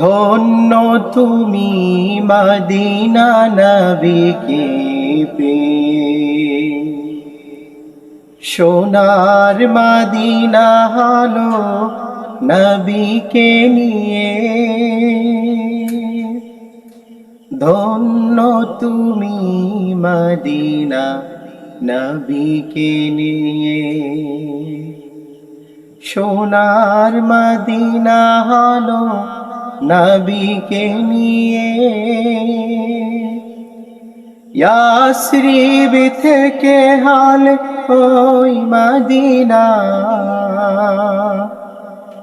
ধন্য তুমি মদিনা নবীকে পেয়ে সোনার মদিনা হলো নবীকে নিয়ে। ধন্য তুমি মদিনা নবীকে নিয়ে। সোনার মদিনা হলো নবীকে নিয়ে। ইয়াসরিব থেকে হাল ওই মদিনা।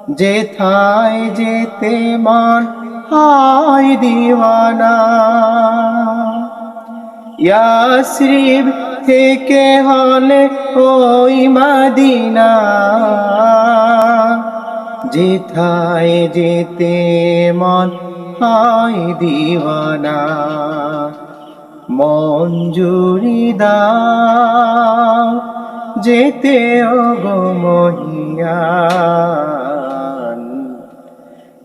যেথায় যেতে মন হয় দিওয়ানা। ইয়াসরিব থেকে হলে ওই মদিনা। যেথায় যেতে মন হয় দিওয়ানা মঞ্জুরি দাও, যেতে গো মহিয়ান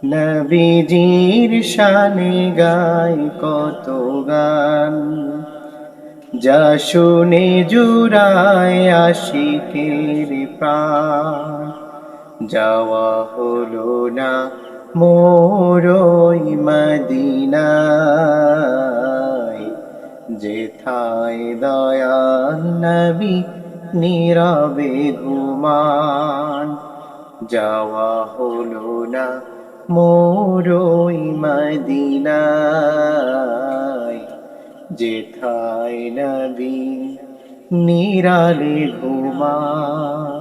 নবীজির শানে গাই কত গান, যা শুনে জুড়ায় আশিকের প্রাণ। যাওয়া হলো না মোরই মদিনায়। যেথায় দয়াল নবী নীরবে ঘুমান। যাওয়া হলো না মোরই মদিনায়। যেথায় নবী নিরালে ঘুমান।